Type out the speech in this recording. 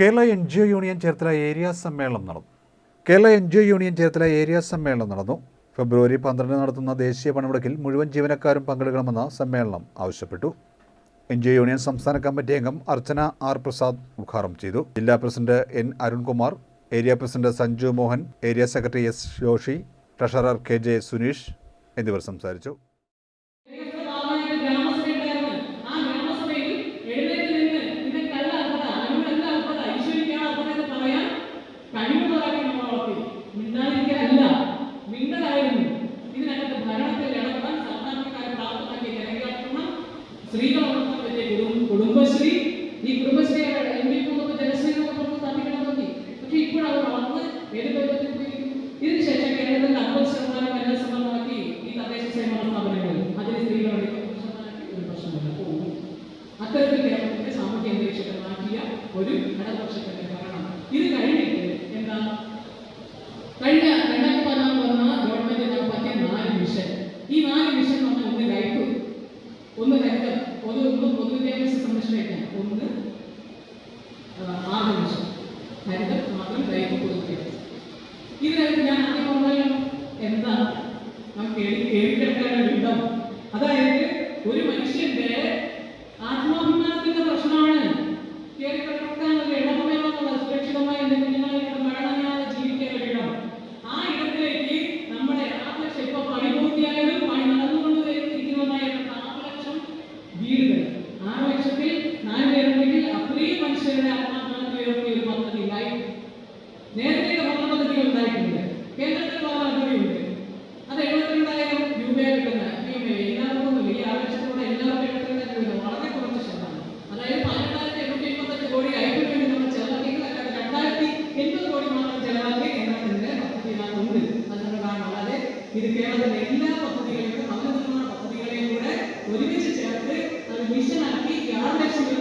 Kerala N G O union Cherthala area സമ്മേളനം നടന്നു. Kerala N G O union Cherthala area സമ്മേളനം നടന്നു. ഫെബ്രുവരി പന്ത്രണ്ടിന് നടത്തുന്ന ദേശീയ പണിമുടക്കിൽ മുഴുവൻ ജീവനക്കാരും പങ്കെടുക്കണമെന്ന് സമ്മേളനം ആവശ്യപ്പെട്ടു. എൻ ജി ഒ യൂണിയൻ സംസ്ഥാന കമ്മിറ്റി അംഗം അർച്ചന ആർ പ്രസാദ് ഉദ്ഘാടനം ചെയ്തു. ജില്ലാ president N Arunkumar area president Sanju Mohan area secretary S Joshi treasurer K J Suneesh എന്നിവർ സംസാരിച്ചു. പറ്റിയ കുടും- കുടുംബശ്രീ? ഈ കുടുംബശ്രീ എം പി പോകുമ്പോൾ ജനശ്രീ പറഞ്ഞ് സ്ഥാപിക്കണം നോക്കി പക്ഷെ ഇപ്പോഴത് വളർന്ന് ഏത് പോയിരിക്കുന്നു ഇതിനുശേഷം കേരളത്തിൽ അമ്പത് ശതമാനം എല്ലാ സമ്മതമാക്കി ഈ തദ്ദേശ സ്വയംഭരണ സ്ഥാപനങ്ങൾ അതിൽ സ്ത്രീകളുടെ ഒരു പ്രശ്നമില്ല പോകും അത്തരത്തിൽ കേരളത്തിന്റെ സാമൂഹ്യ അന്തരീക്ഷത്തെ മാറ്റിയ ഒരു ഇടപക്ഷത്തിന്റെ ഭരണം. ഇത് കഴിഞ്ഞിട്ട് എന്താ? കഴിഞ്ഞ രണ്ടായിരത്തി പതിനാറ് വന്ന ഗവൺമെന്റിന്റെ പറ്റിയ നാല് മിഷൻ. ഈ നാല് മിഷൻ എന്ന് പറഞ്ഞാൽ ഒന്ന് ലൈഫ് ഒന്ന് ഹരിതം ഒന്ന് ഒന്ന് പൊതുവിദ്യാഭ്യാസ സംരക്ഷണ ഒന്ന് ആറ് ഹരിതം മാത്രം ലൈഫ് പൊതുവിദ്യാഭ്യാസം ഇതിനകത്ത് ഞാൻ ആദ്യം പറഞ്ഞാലും എന്താ? കേൾവിക്കെടുക്കാനുള്ള വിധം അതായത് ഒരു മനുഷ്യന്റെ ആത്മാഭിമാനത്തിന്റെ പ്രശ്നമാണ് കേൾവിക്കെടുക്കാനുള്ള inundation